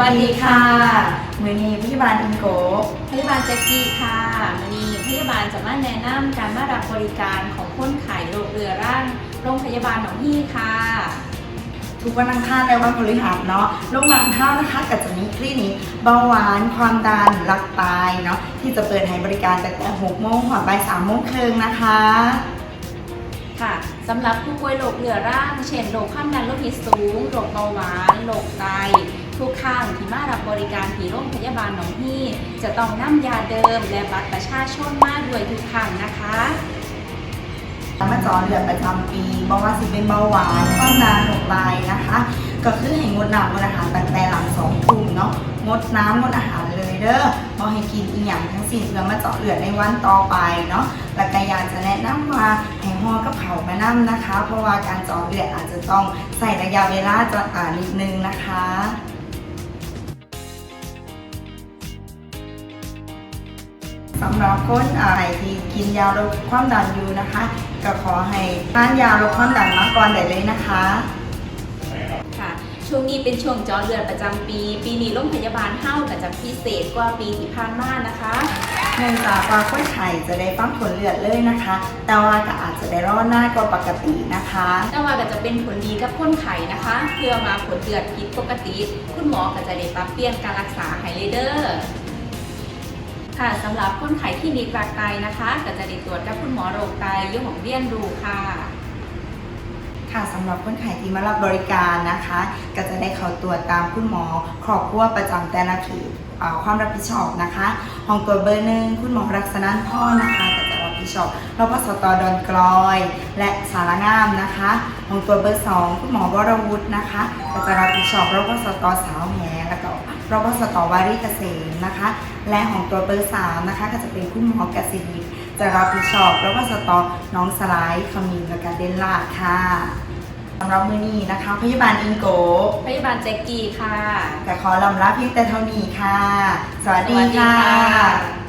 วัสดีค่ะ มือนี้พยาบาลอิงโก พยาบาลแจ็กกี้ค่ะวันนี้พยาบาลจะมาแนะนำการมารับบริการของคนไข้โรคเรื้อรังโรงพยาบาลหนองฮี่ค่ะ ทุกวันอังคารและวันพฤหัสเนาะโรงพยาบาลเท่านะคะก็จะมีคลินิกเบาหวานความดันรักตายเนาะที่จะเปิดให้บริการตั้งแต่6โมงถึงบ่าย3โมงครึ่งนะคะ ค่ะสำหรับผู้ป่วยโรคเรื้อรังเช่นโรคความดันโลหิตสูงโรคเบาหวานโรคไต ทุกข้งที่มารับบริการที่โรงพยาบาลหนองฮี่จะต้องนำยาเดิม และบัตรประชาชนมาด้วยทุกครั้งนะคะมาจอเลือดประจำปีบอกว่าสิเป็นเบาหวานความดันโรคไตนะคะ ก็คือให้งดน้ำงดอาหารตั้งแต่หลังสองทุ่มเนาะงดน้ำงดอาหาร เด้อบ่ให้กินอีหยังทั้งสิ้นเพื่อมาเจาะเลือดในวันต่อไปเนาะและก็อยากจะแนะนำว่าให้ห่อกับเขามานํนะคะ เพราะว่าการเจาะเลือดอาจจะต้องใส่ระยะเวลาจะอ่านิดนึงนะคะสำหรับคนอะไรที่กินยาลดความดันอยู่นะคะ ก็ขอให้ทานยาลดความดันมาก่อนได้เลยนะคะ ช่วงนี้เป็นช่วงเจอเลือดประจำปี ปีนี้โรงพยาบาลเฮ้าก็จะพิเศษกว่าปีที่ผ่านมานะคะเนื่องจากว่าคนไข้จะได้ฟังผลเลือดเลยนะคะ แต่ว่าก็อาจจะได้รอหน้ากว่าปกตินะคะ แต่ว่าก็จะเป็นผลดีกับคนไข้นะคะ เพื่อมาผลเลือดผิดปกติ คุณหมอก็จะได้ปรับเปลี่ยนการรักษาให้เลยเดอร์ค่ะสำหรับคนไข้ที่มีกรากไตนะคะ ก็จะได้ตรวจกับคุณหมอโรคไตอยุ่ของเรียนรู้ค่ะ ค่ะสำหรับคนไข้ที่มารับบริการนะคะ ก็จะได้เข้าตรวจตามคุณหมอครอบครัวประจำแต่ละเขตอ่าความรับผิดชอบนะคะห้องตรวเบอร์หนึ่งคุณหมอรักษณันพ่อนะคะก็จะรับผิดชอบรพสตดอนกลอย และสารงามนะคะห้องตรวเบอร์สองคุณหมอวรวุฒินะคะ ก็จะรับผิดชอบรพสตสาวแหแล้วก็ รพสตวารีเกษมนะคะ และห้องตรวจเบอร์สามนะคะก็จะเป็นคุณหมอเกษตรจะรับผิดชอบรพสตน้องสไลด์ขมิ้นและก็เดนลาดค่ะสำหรับมือนี้นะคะ พยาบาลอิงโก พยาบาลแจ็กกี้ค่ะ แต่ขอลำลาเพียงแต่เท่านี้ค่ะ สวัสดีสวัสดีค่ะค่ะ